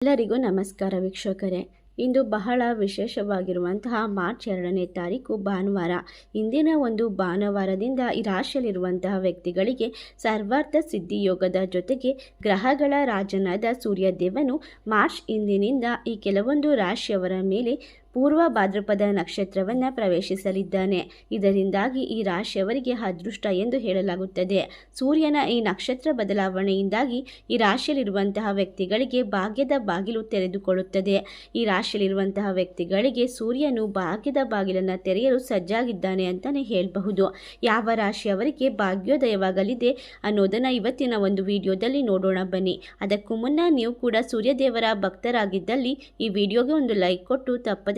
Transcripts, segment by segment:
ಎಲ್ಲರಿಗೂ ನಮಸ್ಕಾರ ವೀಕ್ಷಕರೇ. ಇಂದು ಬಹಳ ವಿಶೇಷವಾಗಿರುವಂತಹ ಮಾರ್ಚ್ ಎರಡನೇ ತಾರೀಕು ಭಾನುವಾರ. ಇಂದಿನ ಒಂದು ಭಾನುವಾರದಿಂದ ಈ ರಾಶಿಯಲ್ಲಿರುವಂತಹ ವ್ಯಕ್ತಿಗಳಿಗೆ ಸರ್ವಾರ್ಥ ಸಿದ್ಧಿ ಯೋಗದ ಜೊತೆಗೆ ಗ್ರಹಗಳ ರಾಜನಾದ ಸೂರ್ಯದೇವನು ಮಾರ್ಚ್ ಇಂದಿನಿಂದ ಈ ಕೆಲವೊಂದು ರಾಶಿಯವರ ಮೇಲೆ ಪೂರ್ವ ಭಾದ್ರಪದ ನಕ್ಷತ್ರವನ್ನು ಪ್ರವೇಶಿಸಲಿದ್ದಾನೆ. ಇದರಿಂದಾಗಿ ಈ ರಾಶಿಯವರಿಗೆ ಅದೃಷ್ಟ ಎಂದು ಹೇಳಲಾಗುತ್ತದೆ. ಸೂರ್ಯನ ಈ ನಕ್ಷತ್ರ ಬದಲಾವಣೆಯಿಂದಾಗಿ ಈ ರಾಶಿಯಲ್ಲಿರುವಂತಹ ವ್ಯಕ್ತಿಗಳಿಗೆ ಭಾಗ್ಯದ ಬಾಗಿಲು ತೆರೆದುಕೊಳ್ಳುತ್ತದೆ. ಈ ರಾಶಿಯಲ್ಲಿರುವಂತಹ ವ್ಯಕ್ತಿಗಳಿಗೆ ಸೂರ್ಯನು ಭಾಗ್ಯದ ಬಾಗಿಲನ್ನು ತೆರೆಯಲು ಸಜ್ಜಾಗಿದ್ದಾನೆ ಅಂತಲೇ ಹೇಳಬಹುದು. ಯಾವ ರಾಶಿಯವರಿಗೆ ಭಾಗ್ಯೋದಯವಾಗಲಿದೆ ಅನ್ನೋದನ್ನು ಇವತ್ತಿನ ಒಂದು ವಿಡಿಯೋದಲ್ಲಿ ನೋಡೋಣ ಬನ್ನಿ. ಅದಕ್ಕೂ ಮುನ್ನ ನೀವು ಕೂಡ ಸೂರ್ಯದೇವರ ಭಕ್ತರಾಗಿದ್ದಲ್ಲಿ ಈ ವಿಡಿಯೋಗೆ ಒಂದು ಲೈಕ್ ಕೊಟ್ಟು ತಪ್ಪದೇ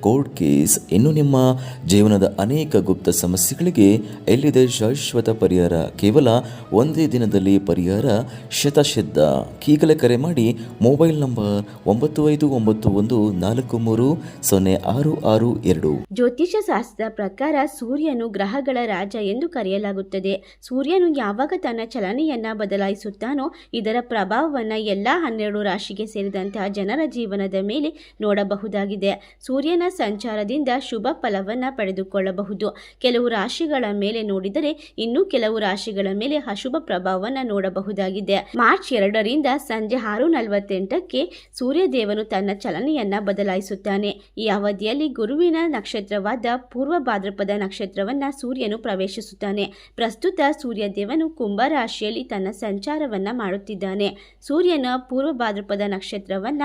ಕೋರ್ಟ್ ಕೇಸ್ ಇನ್ನು ನಿಮ್ಮ ಜೀವನದ ಅನೇಕ ಗುಪ್ತ ಸಮಸ್ಯೆಗಳಿಗೆ ಎಲ್ಲಿದೆ ಶಾಶ್ವತ ಪರಿಹಾರ? ಕೇವಲ ಒಂದೇ ದಿನದಲ್ಲಿ ಪರಿಹಾರ? ಶತಸಿದ್ಧ ಈಗಲೇ ಕರೆ ಮಾಡಿ ಮೊಬೈಲ್ ನಂಬರ್ ಒಂಬತ್ತು ಐದು ಒಂಬತ್ತು ಒಂದು ನಾಲ್ಕು ಮೂರು ಸೊನ್ನೆ ಆರು ಆರು ಎರಡು. ಜ್ಯೋತಿಷ್ಯ ಶಾಸ್ತ್ರದ ಪ್ರಕಾರ ಸೂರ್ಯನು ಗ್ರಹಗಳ ರಾಜ ಎಂದು ಕರೆಯಲಾಗುತ್ತದೆ. ಸೂರ್ಯನು ಯಾವಾಗ ತನ್ನ ಚಲನೆಯನ್ನ ಬದಲಾಯಿಸುತ್ತಾನೋ, ಇದರ ಪ್ರಭಾವವನ್ನು ಎಲ್ಲ ಹನ್ನೆರಡು ರಾಶಿಗೆ ಸೇರಿದಂತಹ ಜನರ ಜೀವನದ ಮೇಲೆ ನೋಡಬಹುದಾಗಿದೆ. ಸೂರ್ಯನ ಸಂಚಾರದಿಂದ ಶುಭ ಫಲವನ್ನು ಪಡೆದುಕೊಳ್ಳಬಹುದು. ಕೆಲವು ರಾಶಿಗಳ ಮೇಲೆ ನೋಡಿದರೆ ಇನ್ನೂ ಕೆಲವು ರಾಶಿಗಳ ಮೇಲೆ ಅಶುಭ ಪ್ರಭಾವವನ್ನು ನೋಡಬಹುದಾಗಿದೆ. ಮಾರ್ಚ್ ಎರಡರಿಂದ ಸಂಜೆ ಆರು ನಲವತ್ತೆಂಟಕ್ಕೆ ಸೂರ್ಯದೇವನು ತನ್ನ ಚಲನೆಯನ್ನ ಬದಲಾಯಿಸುತ್ತಾನೆ. ಈ ಅವಧಿಯಲ್ಲಿ ಗುರುವಿನ ನಕ್ಷತ್ರವಾದ ಪೂರ್ವ ಭಾದ್ರಪದ ನಕ್ಷತ್ರವನ್ನ ಸೂರ್ಯನು ಪ್ರವೇಶಿಸುತ್ತಾನೆ. ಪ್ರಸ್ತುತ ಸೂರ್ಯದೇವನು ಕುಂಭ ರಾಶಿಯಲ್ಲಿ ತನ್ನ ಸಂಚಾರವನ್ನ ಮಾಡುತ್ತಿದ್ದಾನೆ. ಸೂರ್ಯನ ಪೂರ್ವ ಭಾದ್ರಪದ ನಕ್ಷತ್ರವನ್ನ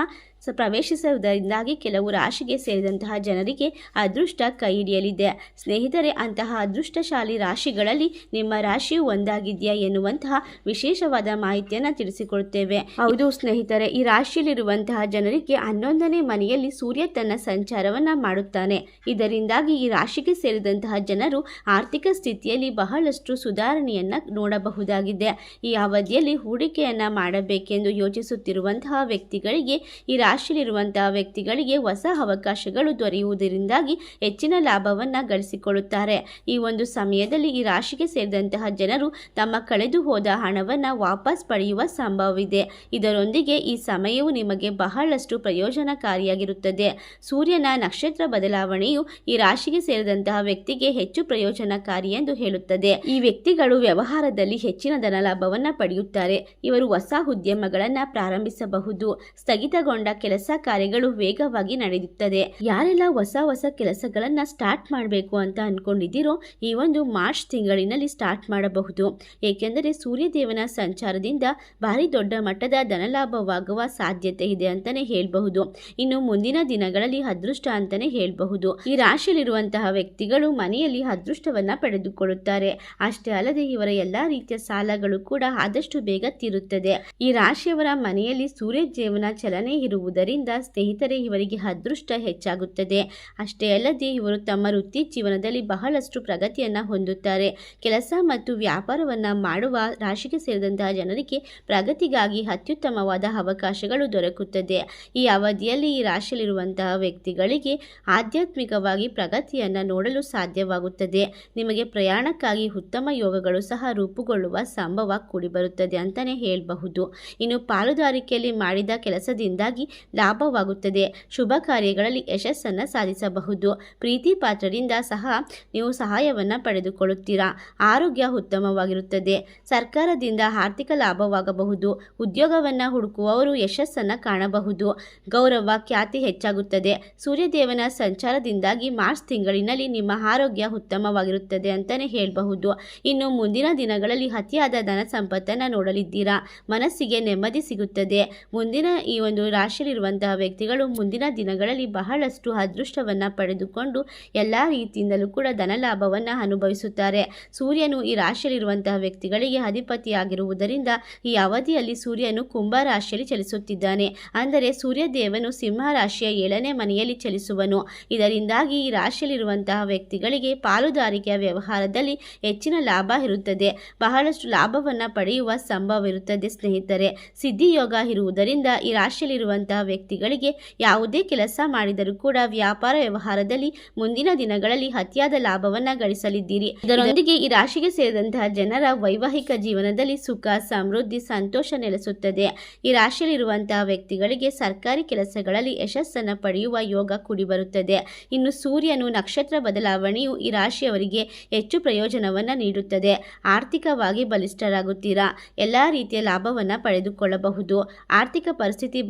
ಪ್ರವೇಶಿಸುವುದರಿಂದಾಗಿ ಕೆಲವು ರಾಶಿಗೆ ಸೇರಿದಂತಹ ಜನರಿಗೆ ಅದೃಷ್ಟ ಕೈ ಹಿಡಿಯಲಿದೆ. ಸ್ನೇಹಿತರೆ, ಅಂತಹ ಅದೃಷ್ಟಶಾಲಿ ರಾಶಿಗಳಲ್ಲಿ ನಿಮ್ಮ ರಾಶಿಯು ಒಂದಾಗಿದೆಯಾ ಎನ್ನುವಂತಹ ವಿಶೇಷವಾದ ಮಾಹಿತಿಯನ್ನು ತಿಳಿಸಿಕೊಡುತ್ತೇವೆ. ಹೌದು ಸ್ನೇಹಿತರೆ, ಈ ರಾಶಿಯಲ್ಲಿರುವಂತಹ ಜನರಿಗೆ ಹನ್ನೊಂದನೇ ಮನೆಯಲ್ಲಿ ಸೂರ್ಯ ತನ್ನ ಸಂಚಾರವನ್ನ ಮಾಡುತ್ತಾನೆ. ಇದರಿಂದಾಗಿ ಈ ರಾಶಿಗೆ ಸೇರಿದಂತಹ ಜನರು ಆರ್ಥಿಕ ಸ್ಥಿತಿಯಲ್ಲಿ ಬಹಳಷ್ಟು ಸುಧಾರಣೆಯನ್ನ ನೋಡಬಹುದಾಗಿದೆ. ಈ ಅವಧಿಯಲ್ಲಿ ಹೂಡಿಕೆಯನ್ನ ಮಾಡಬೇಕೆಂದು ಯೋಚಿಸುತ್ತಿರುವಂತಹ ವ್ಯಕ್ತಿಗಳಿಗೆ ಈ ರಾಶಿಯಲ್ಲಿರುವಂತಹ ವ್ಯಕ್ತಿಗಳಿಗೆ ಹೊಸ ಅವಕಾಶಗಳು ದೊರೆಯುವುದರಿಂದಾಗಿ ಹೆಚ್ಚಿನ ಲಾಭವನ್ನು ಗಳಿಸಿಕೊಳ್ಳುತ್ತಾರೆ. ಈ ಒಂದು ಸಮಯದಲ್ಲಿ ಈ ರಾಶಿಗೆ ಸೇರಿದಂತಹ ಜನರು ತಮ್ಮ ಕಳೆದು ಹೋದ ಹಣವನ್ನು ವಾಪಸ್ ಪಡೆಯುವ ಸಂಭವವಿದೆ. ಇದರೊಂದಿಗೆ ಈ ಸಮಯವು ನಿಮಗೆ ಬಹಳಷ್ಟು ಪ್ರಯೋಜನಕಾರಿಯಾಗಿರುತ್ತದೆ. ಸೂರ್ಯನ ನಕ್ಷತ್ರ ಬದಲಾವಣೆಯು ಈ ರಾಶಿಗೆ ಸೇರಿದಂತಹ ವ್ಯಕ್ತಿಗೆ ಹೆಚ್ಚು ಪ್ರಯೋಜನಕಾರಿ ಎಂದು ಹೇಳುತ್ತದೆ. ಈ ವ್ಯಕ್ತಿಗಳು ವ್ಯವಹಾರದಲ್ಲಿ ಹೆಚ್ಚಿನ ಧನಲಾಭವನ್ನು ಪಡೆಯುತ್ತಾರೆ. ಇವರು ಹೊಸ ಉದ್ಯಮಗಳನ್ನು ಪ್ರಾರಂಭಿಸಬಹುದು. ಸ್ಥಗಿತಗೊಂಡ ಕೆಲಸ ಕಾರ್ಯಗಳು ವೇಗವಾಗಿ ನಡೆಯುತ್ತದೆ. ಯಾರೆಲ್ಲ ಹೊಸ ಹೊಸ ಕೆಲಸಗಳನ್ನ ಸ್ಟಾರ್ಟ್ ಮಾಡಬೇಕು ಅಂತ ಅನ್ಕೊಂಡಿದ್ದೀರೋ ಈ ಒಂದು ಮಾರ್ಚ್ ತಿಂಗಳಿನಲ್ಲಿ ಸ್ಟಾರ್ಟ್ ಮಾಡಬಹುದು. ಏಕೆಂದರೆ ಸೂರ್ಯದೇವನ ಸಂಚಾರದಿಂದ ಭಾರಿ ದೊಡ್ಡ ಮಟ್ಟದ ಧನಲಾಭವಾಗುವ ಸಾಧ್ಯತೆ ಇದೆ ಅಂತಾನೆ ಹೇಳಬಹುದು. ಇನ್ನು ಮುಂದಿನ ದಿನಗಳಲ್ಲಿ ಅದೃಷ್ಟ ಅಂತಾನೆ ಹೇಳಬಹುದು. ಈ ರಾಶಿಯಲ್ಲಿರುವಂತಹ ವ್ಯಕ್ತಿಗಳು ಮನೆಯಲ್ಲಿ ಅದೃಷ್ಟವನ್ನ ಪಡೆದುಕೊಳ್ಳುತ್ತಾರೆ. ಅಷ್ಟೇ ಅಲ್ಲದೆ ಇವರ ಎಲ್ಲಾ ರೀತಿಯ ಸಾಲಗಳು ಕೂಡ ಆದಷ್ಟು ಬೇಗ ತೀರುತ್ತದೆ. ಈ ರಾಶಿಯವರ ಮನೆಯಲ್ಲಿ ಸೂರ್ಯ ಜೀವನ ಚಲನೆ ಇರುವುದರಿಂದ ಸ್ನೇಹಿತರೇ, ಇವರಿಗೆ ಅದೃಷ್ಟ ಹೆಚ್ಚಾಗುತ್ತದೆ. ಅಷ್ಟೇ ಅಲ್ಲದೆ, ಇವರು ತಮ್ಮ ವೃತ್ತಿ ಜೀವನದಲ್ಲಿ ಬಹಳಷ್ಟು ಪ್ರಗತಿಯನ್ನು ಹೊಂದುತ್ತಾರೆ. ಕೆಲಸ ಮತ್ತು ವ್ಯಾಪಾರವನ್ನು ಮಾಡುವ ರಾಶಿಗೆ ಸೇರಿದಂತಹ ಜನರಿಗೆ ಪ್ರಗತಿಗಾಗಿ ಅತ್ಯುತ್ತಮವಾದ ಅವಕಾಶಗಳು ದೊರಕುತ್ತದೆ. ಈ ಅವಧಿಯಲ್ಲಿ ಈ ರಾಶಿಯಲ್ಲಿರುವಂತಹ ವ್ಯಕ್ತಿಗಳಿಗೆ ಆಧ್ಯಾತ್ಮಿಕವಾಗಿ ಪ್ರಗತಿಯನ್ನು ನೋಡಲು ಸಾಧ್ಯವಾಗುತ್ತದೆ. ನಿಮಗೆ ಪ್ರಯಾಣಕ್ಕಾಗಿ ಉತ್ತಮ ಯೋಗಗಳು ಸಹ ರೂಪುಗೊಳ್ಳುವ ಸಂಭವ ಕೂಡಿಬರುತ್ತದೆ ಅಂತಲೇ ಹೇಳಬಹುದು. ಇನ್ನು ಪಾಲುದಾರಿಕೆಯಲ್ಲಿ ಮಾಡಿದ ಕೆಲಸದಿಂದಾಗಿ ಲಾಭವಾಗುತ್ತದೆ. ಶುಭ ಕಾರ್ಯಗಳಲ್ಲಿ ಯಶಸ್ಸನ್ನು ಸಾಧಿಸಬಹುದು. ಪ್ರೀತಿ ಪಾತ್ರರಿಂದ ಸಹ ನೀವು ಸಹಾಯವನ್ನು ಪಡೆದುಕೊಳ್ಳುತ್ತೀರಾ? ಆರೋಗ್ಯ ಉತ್ತಮವಾಗಿರುತ್ತದೆ. ಸರ್ಕಾರದಿಂದ ಆರ್ಥಿಕ ಲಾಭವಾಗಬಹುದು. ಉದ್ಯೋಗವನ್ನು ಹುಡುಕುವವರು ಯಶಸ್ಸನ್ನು ಕಾಣಬಹುದು. ಗೌರವ, ಖ್ಯಾತಿ ಹೆಚ್ಚಾಗುತ್ತದೆ. ಸೂರ್ಯದೇವನ ಸಂಚಾರದಿಂದಾಗಿ ಮಾರ್ಚ್ ತಿಂಗಳಿನಲ್ಲಿ ನಿಮ್ಮ ಆರೋಗ್ಯ ಉತ್ತಮವಾಗಿರುತ್ತದೆ ಅಂತಲೇ ಹೇಳಬಹುದು. ಇನ್ನು ಮುಂದಿನ ದಿನಗಳಲ್ಲಿ ಅತಿಯಾದ ಧನ ಸಂಪತ್ತನ್ನು ನೋಡಲಿದ್ದೀರಾ? ಮನಸ್ಸಿಗೆ ನೆಮ್ಮದಿ ಸಿಗುತ್ತದೆ. ಮುಂದಿನ ಈ ಒಂದು ರಾಶಿ ರಾಶಿಯಲ್ಲಿರುವಂತಹ ವ್ಯಕ್ತಿಗಳು ಮುಂದಿನ ದಿನಗಳಲ್ಲಿ ಬಹಳಷ್ಟು ಅದೃಷ್ಟವನ್ನು ಪಡೆದುಕೊಂಡು ಎಲ್ಲ ರೀತಿಯಿಂದಲೂ ಕೂಡ ಧನಲಾಭವನ್ನು ಅನುಭವಿಸುತ್ತಾರೆ. ಸೂರ್ಯನು ಈ ರಾಶಿಯಲ್ಲಿರುವಂತಹ ವ್ಯಕ್ತಿಗಳಿಗೆ ಅಧಿಪತಿಯಾಗಿರುವುದರಿಂದ ಈ ಅವಧಿಯಲ್ಲಿ ಸೂರ್ಯನು ಕುಂಭ ರಾಶಿಯಲ್ಲಿ ಚಲಿಸುತ್ತಿದ್ದಾನೆ. ಅಂದರೆ ಸೂರ್ಯದೇವನು ಸಿಂಹ ರಾಶಿಯ ಏಳನೇ ಮನೆಯಲ್ಲಿ ಚಲಿಸುವನು. ಇದರಿಂದಾಗಿ ಈ ರಾಶಿಯಲ್ಲಿರುವಂತಹ ವ್ಯಕ್ತಿಗಳಿಗೆ ಪಾಲುದಾರಿಕೆಯ ವ್ಯವಹಾರದಲ್ಲಿ ಹೆಚ್ಚಿನ ಲಾಭ ಇರುತ್ತದೆ. ಬಹಳಷ್ಟು ಲಾಭವನ್ನು ಪಡೆಯುವ ಸಂಭವವಿರುತ್ತದೆ ಸ್ನೇಹಿತರೆ. ಸಿದ್ಧಿಯೋಗ ಇರುವುದರಿಂದ ಈ ರಾಶಿಯಲ್ಲಿರುವಂತಹ ವ್ಯಕ್ತಿಗಳಿಗೆ ಯಾವುದೇ ಕೆಲಸ ಮಾಡಿದರೂ ಕೂಡ ವ್ಯಾಪಾರ ವ್ಯವಹಾರದಲ್ಲಿ ಮುಂದಿನ ದಿನಗಳಲ್ಲಿ ಅತಿಯಾದ ಲಾಭವನ್ನ ಗಳಿಸಲಿದ್ದೀರಿ. ಇದರೊಂದಿಗೆ ಈ ರಾಶಿಗೆ ಸೇರಿದಂತಹ ಜನರ ವೈವಾಹಿಕ ಜೀವನದಲ್ಲಿ ಸುಖ, ಸಮೃದ್ಧಿ, ಸಂತೋಷ ನೆಲೆಸುತ್ತದೆ. ಈ ರಾಶಿಯಲ್ಲಿರುವಂತಹ ವ್ಯಕ್ತಿಗಳಿಗೆ ಸರ್ಕಾರಿ ಕೆಲಸಗಳಲ್ಲಿ ಯಶಸ್ಸನ್ನು ಪಡೆಯುವ ಯೋಗ ಕೂಡಿಬರುತ್ತದೆ. ಇನ್ನು ಸೂರ್ಯನು ನಕ್ಷತ್ರ ಬದಲಾವಣೆಯು ಈ ರಾಶಿಯವರಿಗೆ ಹೆಚ್ಚು ಪ್ರಯೋಜನವನ್ನು ನೀಡುತ್ತದೆ. ಆರ್ಥಿಕವಾಗಿ ಬಲಿಷ್ಠರಾಗುತ್ತೀರಾ? ಎಲ್ಲ ರೀತಿಯ ಲಾಭವನ್ನು ಪಡೆದುಕೊಳ್ಳಬಹುದು. ಆರ್ಥಿಕ ಪರಿಸ್ಥಿತಿ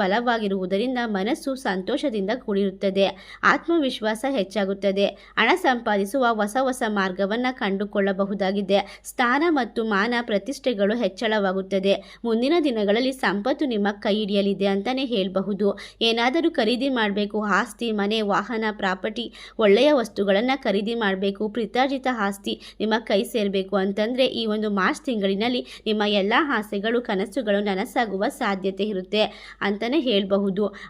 ಬಲವಾಗಿರುವುದರಿಂದ ಮನಸ್ಸು ಸಂತೋಷದಿಂದ ಕೂಡಿರುತ್ತದೆ. ಆತ್ಮವಿಶ್ವಾಸ ಹೆಚ್ಚಾಗುತ್ತದೆ. ಹಣ ಸಂಪಾದಿಸುವ ಹೊಸ ಹೊಸ ಮಾರ್ಗವನ್ನು ಕಂಡುಕೊಳ್ಳಬಹುದಾಗಿದೆ. ಸ್ಥಾನ ಮತ್ತು ಮಾನ ಪ್ರತಿಷ್ಠೆಗಳು ಹೆಚ್ಚಳವಾಗುತ್ತದೆ. ಮುಂದಿನ ದಿನಗಳಲ್ಲಿ ಸಂಪತ್ತು ನಿಮ್ಮ ಕೈ ಹಿಡಿಯಲಿದೆ ಅಂತಲೇ ಹೇಳಬಹುದು. ಏನಾದರೂ ಖರೀದಿ ಮಾಡಬೇಕು, ಆಸ್ತಿ, ಮನೆ, ವಾಹನ, ಪ್ರಾಪರ್ಟಿ, ಒಳ್ಳೆಯ ವಸ್ತುಗಳನ್ನು ಖರೀದಿ ಮಾಡಬೇಕು ಪ್ರಿತಾರ್ಜಿತ ಆಸ್ತಿ ನಿಮ್ಮ ಕೈ ಸೇರಬೇಕು ಅಂತಂದರೆ ಈ ಒಂದು ಮಾರ್ಚ್ ತಿಂಗಳಿನಲ್ಲಿ ನಿಮ್ಮ ಎಲ್ಲ ಆಸೆಗಳು, ಕನಸುಗಳು ನನಸಾಗುವ ಸಾಧ್ಯತೆ ಇರುತ್ತೆ ಅಂತಲೇ ಹೇಳಬಹುದು.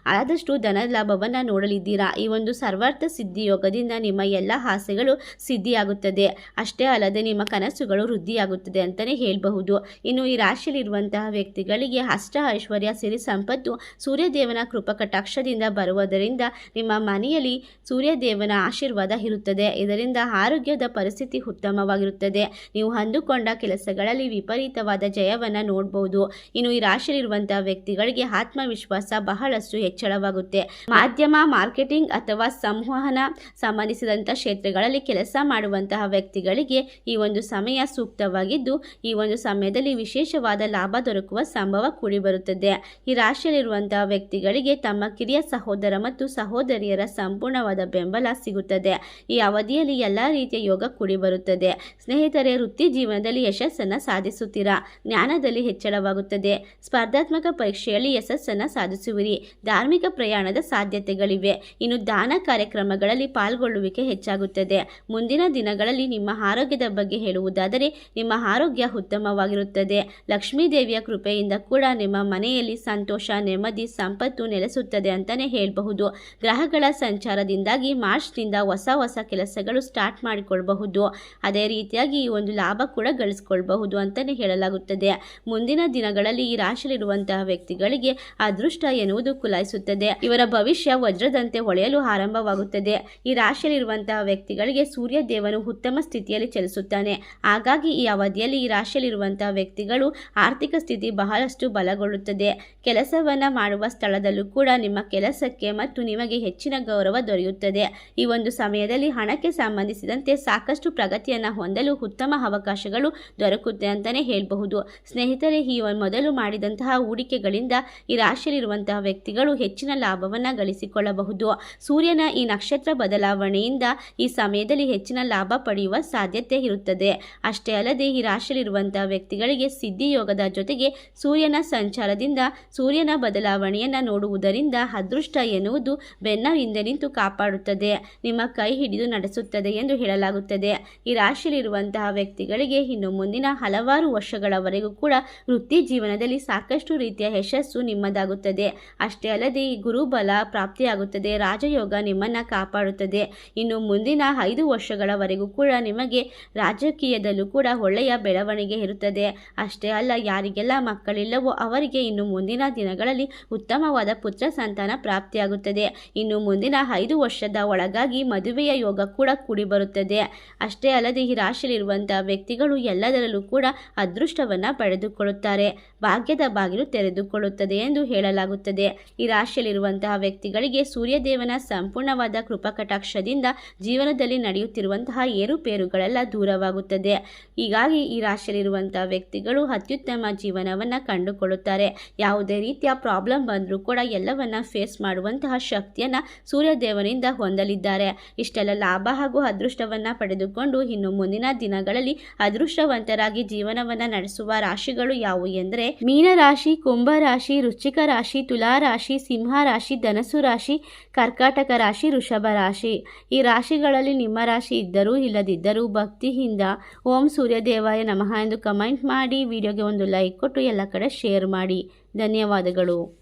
ಆದಷ್ಟು ಧನ ಲಾಭವನ್ನು ನೋಡಲಿದ್ದೀರಾ? ಈ ಒಂದು ಸರ್ವಾರ್ಥ ಸಿದ್ಧಿ ಯೋಗದಿಂದ ನಿಮ್ಮ ಎಲ್ಲ ಆಸೆಗಳು ಸಿದ್ಧಿಯಾಗುತ್ತದೆ. ಅಷ್ಟೇ ಅಲ್ಲದೆ ನಿಮ್ಮ ಕನಸುಗಳು ವೃದ್ಧಿಯಾಗುತ್ತದೆ ಅಂತಲೇ ಹೇಳಬಹುದು. ಇನ್ನು ಈ ರಾಶಿಯಲ್ಲಿರುವಂತಹ ವ್ಯಕ್ತಿಗಳಿಗೆ ಅಷ್ಟ ಐಶ್ವರ್ಯ, ಸಿರಿ ಸಂಪತ್ತು, ಸೂರ್ಯದೇವನ ಕೃಪಕಟಾಕ್ಷದಿಂದ ಬರುವುದರಿಂದ ನಿಮ್ಮ ಮನೆಯಲ್ಲಿ ಸೂರ್ಯದೇವನ ಆಶೀರ್ವಾದ ಇರುತ್ತದೆ. ಇದರಿಂದ ಆರೋಗ್ಯದ ಪರಿಸ್ಥಿತಿ ಉತ್ತಮವಾಗಿರುತ್ತದೆ. ನೀವು ಅಂದುಕೊಂಡ ಕೆಲಸಗಳಲ್ಲಿ ವಿಪರೀತವಾದ ಜಯವನ್ನು ನೋಡಬಹುದು ಇನ್ನು ಈ ರಾಶಿಯಲ್ಲಿರುವಂತಹ ವ್ಯಕ್ತಿಗಳಿಗೆ ಆತ್ಮವಿಶ್ವಾಸ ಬಹಳಷ್ಟು ಹೆಚ್ಚಳವಾಗುತ್ತೆ. ಮಾಧ್ಯಮ, ಮಾರ್ಕೆಟಿಂಗ್ ಅಥವಾ ಸಂವಹನ ಸಂಬಂಧಿಸಿದಂಥ ಕ್ಷೇತ್ರಗಳಲ್ಲಿ ಕೆಲಸ ಮಾಡುವಂತಹ ವ್ಯಕ್ತಿಗಳಿಗೆ ಈ ಒಂದು ಸಮಯ ಸೂಕ್ತವಾಗಿದ್ದು, ಈ ಒಂದು ಸಮಯದಲ್ಲಿ ವಿಶೇಷವಾದ ಲಾಭ ದೊರಕುವ ಸಂಭವ ಕೂಡಿ ಬರುತ್ತದೆ ಈ ರಾಶಿಯಲ್ಲಿರುವಂತಹ ವ್ಯಕ್ತಿಗಳಿಗೆ ತಮ್ಮ ಕಿರಿಯ ಸಹೋದರ ಮತ್ತು ಸಹೋದರಿಯರ ಸಂಪೂರ್ಣವಾದ ಬೆಂಬಲ ಸಿಗುತ್ತದೆ. ಈ ಅವಧಿಯಲ್ಲಿ ಎಲ್ಲ ರೀತಿಯ ಯೋಗ ಕೂಡಿಬರುತ್ತದೆ. ಸ್ನೇಹಿತರೆ, ವೃತ್ತಿ ಜೀವನದಲ್ಲಿ ಯಶಸ್ಸನ್ನು ಸಾಧಿಸುತ್ತೀರಾ? ಜ್ಞಾನದಲ್ಲಿ ಹೆಚ್ಚಳವಾಗುತ್ತದೆ. ಸ್ಪರ್ಧಾತ್ಮಕ ಪರೀಕ್ಷೆಯಲ್ಲಿ ಯಶಸ್ಸನ್ನು ಸಾಧಿಸುವಿರಿ. ಧಾರ್ಮಿಕ ಪ್ರಯಾಣದ ಸಾಧ್ಯತೆಗಳಿವೆ. ಇನ್ನು ದಾನ ಕಾರ್ಯಕ್ರಮಗಳಲ್ಲಿ ಪಾಲ್ಗೊಳ್ಳುವಿಕೆ ಹೆಚ್ಚಾಗುತ್ತದೆ. ಮುಂದಿನ ದಿನಗಳಲ್ಲಿ ನಿಮ್ಮ ಆರೋಗ್ಯದ ಬಗ್ಗೆ ಹೇಳುವುದಾದರೆ ನಿಮ್ಮ ಆರೋಗ್ಯ ಉತ್ತಮವಾಗಿರುತ್ತದೆ. ಲಕ್ಷ್ಮೀ ದೇವಿಯ ಕೃಪೆಯಿಂದ ಕೂಡ ನಿಮ್ಮ ಮನೆಯಲ್ಲಿ ಸಂತೋಷ, ನೆಮ್ಮದಿ, ಸಂಪತ್ತು ನೆಲೆಸುತ್ತದೆ ಅಂತಲೇ ಹೇಳಬಹುದು. ಗ್ರಹಗಳ ಸಂಚಾರದಿಂದಾಗಿ ಮಾರ್ಚ್ನಿಂದ ಹೊಸ ಹೊಸ ಕೆಲಸಗಳು ಸ್ಟಾರ್ಟ್ ಮಾಡಿಕೊಳ್ಳಬಹುದು ಅದೇ ರೀತಿಯಾಗಿ ಈ ಒಂದು ಲಾಭ ಕೂಡ ಗಳಿಸ್ಕೊಳ್ಬಹುದು ಅಂತಲೇ ಹೇಳಲಾಗುತ್ತದೆ. ಮುಂದಿನ ದಿನಗಳಲ್ಲಿ ಈ ರಾಶಿಯಲ್ಲಿರುವಂತಹ ವ್ಯಕ್ತಿಗಳಿಗೆ ಅದೃಷ್ಟ ಎನ್ನುವುದು ಕುಲಾಯಿಸುತ್ತದೆ. ಇವರ ಭವಿಷ್ಯ ವಜ್ರದಂತೆ ಹೊಳೆಯಲು ಆರಂಭವಾಗುತ್ತದೆ. ಈ ರಾಶಿಯಲ್ಲಿರುವಂತಹ ವ್ಯಕ್ತಿಗಳಿಗೆ ಸೂರ್ಯ ದೇವನು ಉತ್ತಮ ಸ್ಥಿತಿಯಲ್ಲಿ ಚಲಿಸುತ್ತಾನೆ. ಹಾಗಾಗಿ ಈ ಅವಧಿಯಲ್ಲಿ ಈ ರಾಶಿಯಲ್ಲಿರುವಂತಹ ವ್ಯಕ್ತಿಗಳು ಆರ್ಥಿಕ ಸ್ಥಿತಿ ಬಹಳಷ್ಟು ಬಲಗೊಳ್ಳುತ್ತದೆ. ಕೆಲಸವನ್ನು ಮಾಡುವ ಸ್ಥಳದಲ್ಲೂ ಕೂಡ ನಿಮ್ಮ ಕೆಲಸಕ್ಕೆ ಮತ್ತು ನಿಮಗೆ ಹೆಚ್ಚಿನ ಗೌರವ ದೊರೆಯುತ್ತದೆ. ಈ ಒಂದು ಸಮಯದಲ್ಲಿ ಹಣಕ್ಕೆ ಸಂಬಂಧಿಸಿದಂತೆ ಸಾಕಷ್ಟು ಪ್ರಗತಿಯನ್ನು ಹೊಂದಲು ಉತ್ತಮ ಅವಕಾಶಗಳು ದೊರಕುತ್ತೆ ಅಂತಲೇ ಹೇಳಬಹುದು. ಸ್ನೇಹಿತರೆ, ಈ ಮೊದಲು ಮಾಡಿದಂತಹ ಹೂಡಿಕೆಗಳಿಂದ ಈ ರಾಶಿಯಲ್ಲಿರುವಂತಹ ವ್ಯಕ್ತಿಗಳು ಹೆಚ್ಚಿನ ಲಾಭವನ್ನು ಗಳಿಸಿಕೊಳ್ಳಬಹುದು. ಸೂರ್ಯನ ಈ ನಕ್ಷತ್ರ ಬದಲಾವಣೆಯಿಂದ ಈ ಸಮಯದಲ್ಲಿ ಹೆಚ್ಚಿನ ಲಾಭ ಪಡೆಯುವ ಸಾಧ್ಯತೆ ಇರುತ್ತದೆ. ಅಷ್ಟೇ ಅಲ್ಲದೆ ಈ ರಾಶಿಯಲ್ಲಿರುವಂತಹ ವ್ಯಕ್ತಿಗಳಿಗೆ ಸಿದ್ಧಿಯೋಗದ ಜೊತೆಗೆ ಸೂರ್ಯನ ಸಂಚಾರದಿಂದ ಸೂರ್ಯನ ಬದಲಾವಣೆಯನ್ನು ನೋಡುವುದರಿಂದ ಅದೃಷ್ಟ ಎನ್ನುವುದು ಬೆನ್ನ ಹಿಂದೆ ನಿಂತು ಕಾಪಾಡುತ್ತದೆ. ನಿಮ್ಮ ಕೈ ಹಿಡಿದು ನಡೆಸುತ್ತದೆ ಎಂದು ಹೇಳಲಾಗುತ್ತದೆ. ಈ ರಾಶಿಯಲ್ಲಿರುವಂತಹ ವ್ಯಕ್ತಿಗಳಿಗೆ ಇನ್ನು ಮುಂದಿನ ಹಲವಾರು ವರ್ಷಗಳವರೆಗೂ ಕೂಡ ವೃತ್ತಿ ಜೀವನದಲ್ಲಿ ಸಾಕಷ್ಟು ರೀತಿಯ ಯಶಸ್ಸು ನಿಮ್ಮದಾಗುತ್ತದೆ. ಅಷ್ಟೇ ಅಲ್ಲದೆ ಈ ಗುರುಬಲ ಪ್ರಾಪ್ತಿಯಾಗುತ್ತದೆ. ರಾಜಯೋಗ ನಿಮ್ಮನ್ನು ಕಾಪಾಡುತ್ತದೆ. ಇನ್ನು ಮುಂದಿನ ಐದು ವರ್ಷಗಳವರೆಗೂ ಕೂಡ ನಿಮಗೆ ರಾಜಕೀಯದಲ್ಲೂ ಕೂಡ ಒಳ್ಳೆಯ ಬೆಳವಣಿಗೆ ಇರುತ್ತದೆ. ಅಷ್ಟೇ ಅಲ್ಲ, ಯಾರಿಗೆಲ್ಲ ಮಕ್ಕಳಿಲ್ಲವೋ ಅವರಿಗೆ ಇನ್ನು ಮುಂದಿನ ದಿನಗಳಲ್ಲಿ ಉತ್ತಮವಾದ ಪುತ್ರ ಸಂತಾನ ಪ್ರಾಪ್ತಿಯಾಗುತ್ತದೆ. ಇನ್ನು ಮುಂದಿನ ಐದು ವರ್ಷದ ಒಳಗಾಗಿ ಮದುವೆಯ ಯೋಗ ಕೂಡ ಕೂಡಿ ಬರುತ್ತದೆ ಅಷ್ಟೇ ಅಲ್ಲದೆ ಈ ರಾಶಿಯಲ್ಲಿರುವಂತಹ ವ್ಯಕ್ತಿಗಳು ಎಲ್ಲದರಲ್ಲೂ ಕೂಡ ಅದೃಷ್ಟವನ್ನು ಪಡೆದುಕೊಳ್ಳುತ್ತಾರೆ. ಭಾಗ್ಯದ ಬಾಗಿಲು ತೆರೆದುಕೊಳ್ಳುತ್ತದೆ ಎಂದು ಹೇಳಲಾಗುತ್ತದೆ. ಈ ರಾಶಿಯಲ್ಲಿರುವಂತಹ ವ್ಯಕ್ತಿಗಳಿಗೆ ಸೂರ್ಯದೇವನ ಸಂಪೂರ್ಣವಾದ ಕೃಪಕಟಾಕ್ಷದಿಂದ ಜೀವನದಲ್ಲಿ ನಡೆಯುತ್ತಿರುವಂತಹ ಏರುಪೇರುಗಳೆಲ್ಲ ದೂರವಾಗುತ್ತದೆ. ಹೀಗಾಗಿ ಈ ರಾಶಿಯಲ್ಲಿರುವಂತಹ ವ್ಯಕ್ತಿಗಳು ಅತ್ಯುತ್ತಮ ಜೀವನವನ್ನು ಕಂಡುಕೊಳ್ಳುತ್ತಾರೆ. ಯಾವುದೇ ರೀತಿಯ ಪ್ರಾಬ್ಲಮ್ ಬಂದರೂ ಕೂಡ ಎಲ್ಲವನ್ನ ಫೇಸ್ ಮಾಡುವಂತಹ ಶಕ್ತಿಯನ್ನು ಸೂರ್ಯದೇವನಿಂದ ಹೊಂದಲಿದ್ದಾರೆ. ಇಷ್ಟೆಲ್ಲ ಲಾಭ ಹಾಗೂ ಅದೃಷ್ಟವನ್ನು ಪಡೆದುಕೊಂಡು ಇನ್ನು ಮುಂದಿನ ದಿನಗಳಲ್ಲಿ ಅದೃಷ್ಟವಂತರಾಗಿ ಜೀವನವನ್ನು ನಡೆಸುವ ರಾಶಿಗಳು ಯಾವುವು ಎಂದರೆ ಮೀನರಾಶಿ, ಕುಂಭರಾಶಿ ರುಚಿಕ ರಾಶಿ ತುಲಾ ರಾಶಿ, ಸಿಂಹ ರಾಶಿ ಧನಸು ರಾಶಿ, ಕರ್ಕಾಟಕ ರಾಶಿ, ವೃಷಭ ರಾಶಿ. ಈ ರಾಶಿಗಳಲ್ಲಿ ನಿಮ್ಮ ರಾಶಿ ಇದ್ದರೂ ಇಲ್ಲದಿದ್ದರೂ ಭಕ್ತಿಯಿಂದ ಓಂ ಸೂರ್ಯದೇವಾಯ ನಮಃ ಎಂದು ಕಮೆಂಟ್ ಮಾಡಿ, ವಿಡಿಯೋಗೆ ಒಂದು ಲೈಕ್ ಕೊಟ್ಟು ಎಲ್ಲ ಕಡೆ ಶೇರ್ ಮಾಡಿ. ಧನ್ಯವಾದಗಳು.